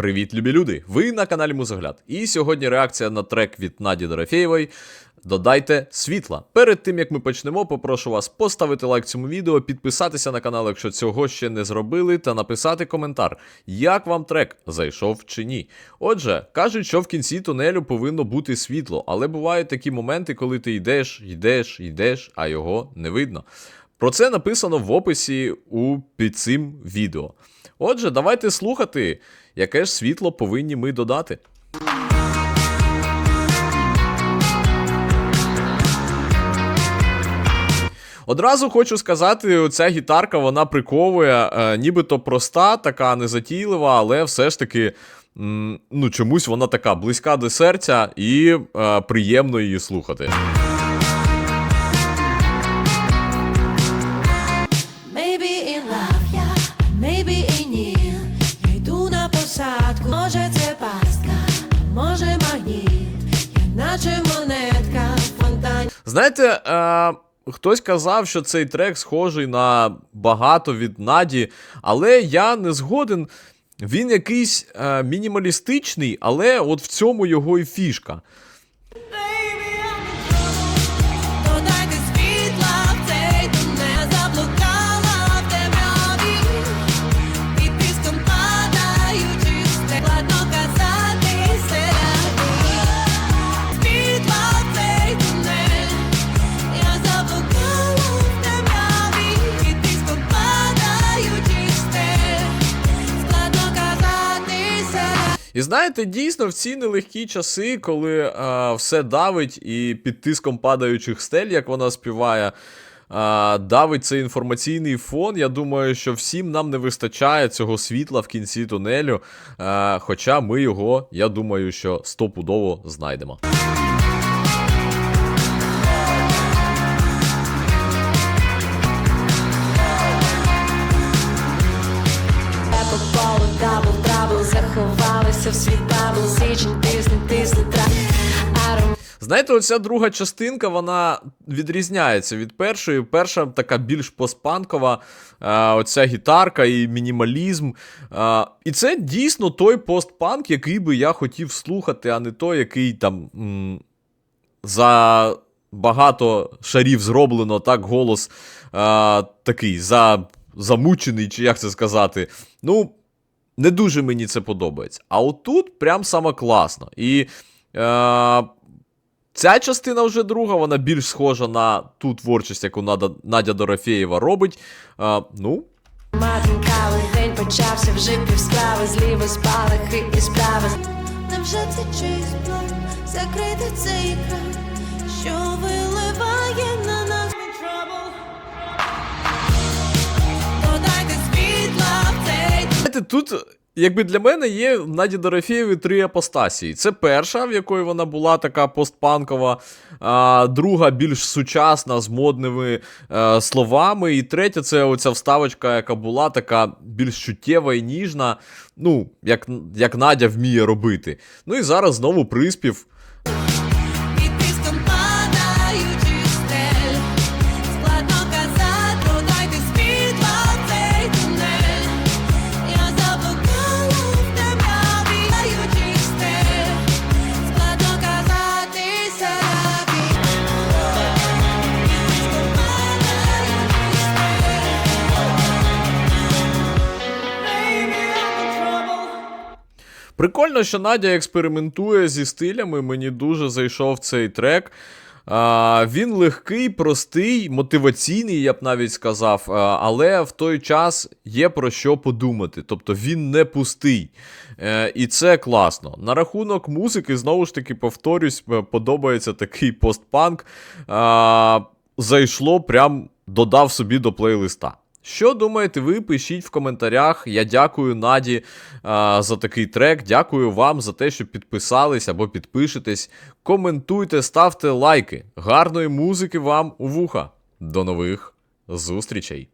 Привіт, любі люди! Ви на каналі Музогляд. І сьогодні реакція на трек від Наді Дорофєєвої. Додайте світла. Перед тим як ми почнемо, попрошу вас поставити лайк цьому відео, підписатися на канал, якщо цього ще не зробили, та написати коментар, як вам трек зайшов чи ні. Отже, кажуть, що в кінці тунелю повинно бути світло, але бувають такі моменти, коли ти йдеш, йдеш, йдеш, а його не видно. Про це написано в описі у під цим відео. Отже, давайте слухати, яке ж світло повинні ми додати. Одразу хочу сказати, оця гітарка вона приковує, е, нібито проста, така незатійлива, але все ж таки. м, Ну, чомусь вона така близька до серця і е, приємно її слухати. Може магніт, я наче монетка в фонтані. Знаєте, е, хтось казав, що цей трек схожий на багато від Наді, але я не згоден. Він якийсь е, мінімалістичний, але от в цьому його і фішка. І знаєте, дійсно, в ці нелегкі часи, коли е, все давить і під тиском падаючих стель, як вона співає, е, давить цей інформаційний фон. Я думаю, що всім нам не вистачає цього світла в кінці тунелю. Е, хоча ми його, я думаю, що стопудово знайдемо. В свій бабл Січень тисне, тисне трап Знаєте, оця друга частинка вона відрізняється від першої. Перша така більш постпанкова, е, оця гітарка і мінімалізм. Е, і це дійсно той постпанк, який би я хотів слухати, а не той, який там за багато шарів зроблено, так голос е, такий за, замучений, чи як це сказати. Ну, не дуже мені це подобається. А отут прям саме класно. І. Е, Ця частина вже друга, вона більш схожа на ту творчість, яку Надя, Надя Дорофєєва робить. А, ну, матинкали День почався вже півсправи Зліва спалахи і справи Невже це чийсь план Закрити цей екран Що виливає знаєте, тут, якби для мене є в Наді Дорофєєві три апостасії. Це перша, в якої вона була така постпанкова, а, друга більш сучасна з модними е, словами. І третя це оця вставочка, яка була така більш чуттєва і ніжна. Ну, як, як Надя вміє робити. Ну і зараз знову приспів. Прикольно, що Надя експериментує зі стилями. Мені дуже зайшов цей трек. А, він легкий, простий, мотиваційний, я б навіть сказав, але в той час є про що подумати. Тобто він не пустий. Е, і це класно. На рахунок музики, знову ж таки, повторюсь, е, подобається такий постпанк. А, зайшло, прям додав собі до плейлиста. Що думаєте ви? Пишіть в коментарях. Я дякую Наді а, за такий трек. Дякую вам за те, що підписались або підпишетесь. Коментуйте, ставте лайки. Гарної музики вам у вуха. До нових зустрічей!